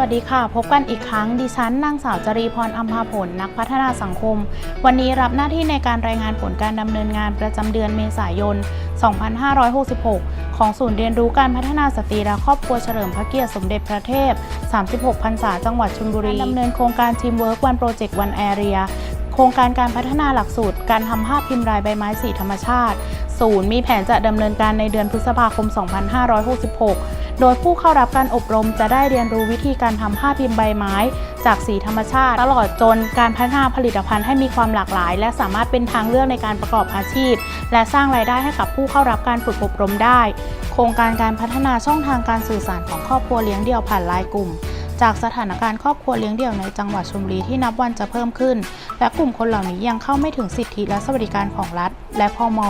วัสดีค่ะ พบกันอีกครั้งดิฉันนางสาวจรีพรอัมพาผลนักพัฒนาสังคม วันนี้รับหน้าที่ในการรายงานผลการดำเนินงานประจำเดือนเมษายน 2566 ของศูนย์เรียนรู้การพัฒนาสตรีและครอบครัวเฉลิมพระเกียรติสมเด็จพระเทพ 36 พรรษาจังหวัดชลบุรีดำเนินโครงการทีมเวิร์กวันโปรเจกต์วันแอเรียโครงการการพัฒนาหลักสูตร การทำภาพพิมพ์ลายใบไม้สีธรรมชาติ ศูนย์มีแผนจะดำเนินการในเดือนพฤษภาคม 2566 โดยผู้เข้ารับการอบรมจะได้เรียนรู้วิธีการทำผ้าพพิมพ์ใบไม้ จากสีธรรมชาติ ตลอดจนการพัฒนาผลิตภัณฑ์ให้มีความหลากหลาย และสามารถเป็นทางเลือกในการประกอบอาชีพ และสร้างรายได้ให้กับผู้เข้ารับการฝึกอบรมได้ โครงการการพัฒนาช่องทางการสื่อสารของครอบครัวเลี้ยงเดี่ยวผ่านไลน์กลุ่ม จากสถานการณ์ครอบครัวเลี้ยงเดี่ยวในจังหวัดชลบุรีที่นับวันจะเพิ่มขึ้น และกลุ่มคนเหล่านี้ยังเข้าไม่ถึงสิทธิและสวัสดิการของรัฐ และพม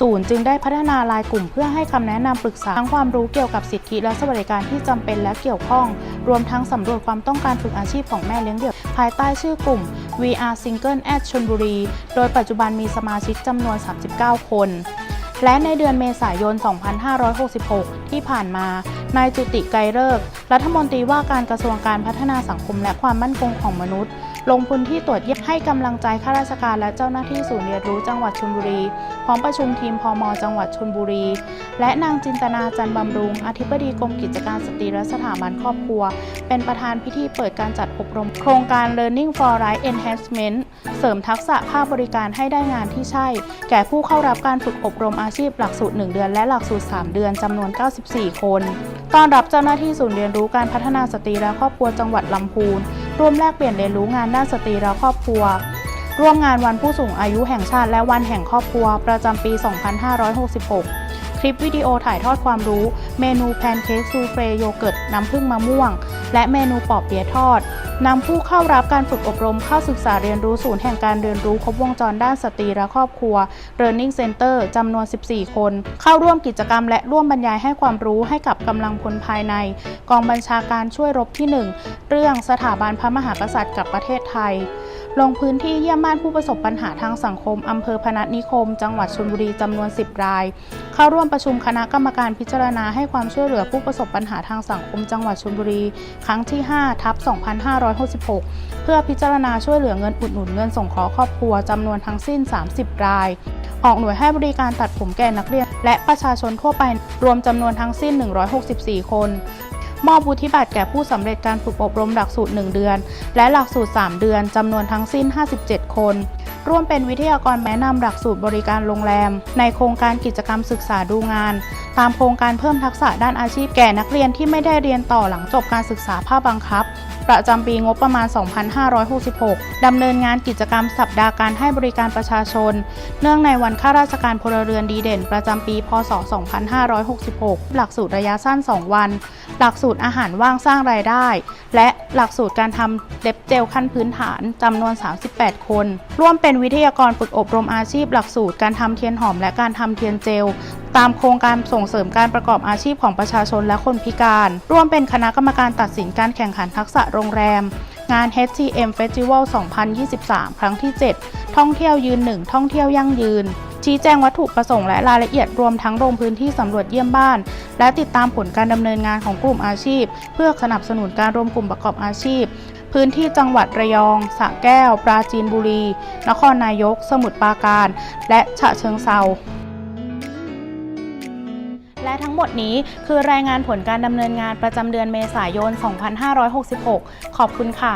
ศูนย์จึงได้พัฒนาลายกลุ่มเพื่อให้คำแนะนำปรึกษาทั้งความรู้เกี่ยวกับสิทธิและสวัสดิการที่จำเป็นและเกี่ยวข้อง รวมทั้งสำรวจความต้องการฝึกอาชีพของแม่เลี้ยงเดี่ยว ภายใต้ชื่อกลุ่ม VR Single at ชลบุรี โดยปัจจุบันมีสมาชิกจำนวน 39 คน และในเดือนเมษายน 2566 ที่ผ่านมา นายจุติไกรเลิกรัฐมนตรีว่าการกระทรวงการพัฒนาสังคมและความมั่นคงของมนุษย์ ลงพื้นที่ตรวจเยี่ยมให้กำลังใจข้าราชการและเจ้าหน้าที่ศูนย์เรียนรู้จังหวัดชลบุรี พร้อมประชุมทีมพมจังหวัดชลบุรี และนางจินตนาจันบำรุง อธิบดีกรมกิจการสตรีและสถาบันครอบครัว เป็นประธานพิธีเปิดการจัดอบรม โครงการ Learning for Life Enhancement เสริมทักษะภาคบริการให้ได้งานที่ใช่ แก่ผู้เข้ารับการฝึกอบรมอาชีพหลักสูตร 1 เดือน และหลักสูตร 3 เดือนจำนวน 94 คนต้อนรับเจ้าหน้าที่ศูนย์เรียนรู้การพัฒนาสตรีและครอบครัวจังหวัดลำพูน ร่วมแลกเปลี่ยนเรียนรู้งานด้านสตรีและครอบครัว ร่วมงานวันผู้สูงอายุแห่งชาติและวันแห่งครอบครัว ประจำปี 2566 คลิปวิดีโอถ่ายทอดความรู้ เมนูแพนเค้กซูเฟรโยเกิร์ตน้ำผึ้งมะม่วง และเมนูปอบเปี๊ยะทอด นำผู้เข้ารับการฝึกอบรมเข้าศึกษาเรียนรู้ศูนย์แห่งการเรียนรู้ครบวงจรด้านสตรีและครอบครัว Learning Center จำนวน 14 คน เข้าร่วมกิจกรรมและร่วมบรรยายให้ความรู้ให้กับกำลังพลภายใน กองบัญชาการช่วยรบที่ 1 เรื่องสถาบันพระมหากษัตริย์กับประเทศไทย ลงพื้นที่เยี่ยมบ้านผู้ประสบปัญหาทางสังคมอำเภอพนัสนิคม จังหวัดชลบุรีจำนวน 10 ราย เข้าร่วมประชุมคณะกรรมการพิจารณาให้ความช่วยเหลือผู้ประสบปัญหาทางสังคม จังหวัดชลบุรี ครั้งที่ 5 ทับ 2566 เพื่อพิจารณาช่วยเหลือเงินอุดหนุนเงินส่งเคราะห์ครอบครัวจำนวนทั้งสิ้น 30 ราย ออกหน่วยให้บริการตัดผมแก่นักเรียน และประชาชนทั่วไปรวมจำนวนทั้งสิ้น 164 คน มอบวุฒิบัตรแก่ผู้สำเร็จการฝึกอบรมหลักสูตร 1 เดือน และหลักสูตร 3 เดือนจำนวนทั้งสิ้น 57 คน ร่วมเป็นวิทยากรแนะนำหลักสูตรบริการโรงแรม ในโครงการกิจกรรมศึกษาดูงาน ตามโครงการเพิ่มทักษะด้านอาชีพแก่นักเรียนที่ไม่ได้เรียนต่อหลังจบการศึกษาภาคบังคับ ประจำปีงบประมาณ 2566 ดำเนินงานกิจกรรมสัปดาห์การให้บริการประชาชน เนื่องในวันข้าราชการพลเรือนดีเด่น ประจำปี พศ 2566 หลักสูตรระยะสั้น 2 วัน หลักสูตรอาหารว่างสร้างรายได้ และหลักสูตรการทำเล็บเจลขั้นพื้นฐานจำนวน 38 คน ร่วมเป็นวิทยากรฝึกอบรมอาชีพ หลักสูตรการทำเทียนหอมและการทำเทียนเจล ตามโครงการส่งเสริมการประกอบอาชีพของประชาชนและคนพิการ ร่วมเป็นคณะกรรมการตัดสินการแข่งขันทักษะโรงแรม งาน HTM Festival 2023 ครั้งที่ 7 ท่องเที่ยวยืนหนึ่งท่องเที่ยวยั่งยืน ชี้แจงวัตถุประสงค์และรายละเอียดรวมทั้งลงพื้นที่สำรวจเยี่ยมบ้าน และติดตามผลการดำเนินงานของกลุ่มอาชีพ เพื่อสนับสนุนการรวมกลุ่มประกอบอาชีพพื้นที่จังหวัดระยอง สระแก้ว ปราจีนบุรี นครนายก สมุทรปราการ และฉะเชิงเซา ทั้งหมดนี้ คือรายงานผลการดำเนินงานประจำเดือนเมษายน 2566 ขอบคุณค่ะ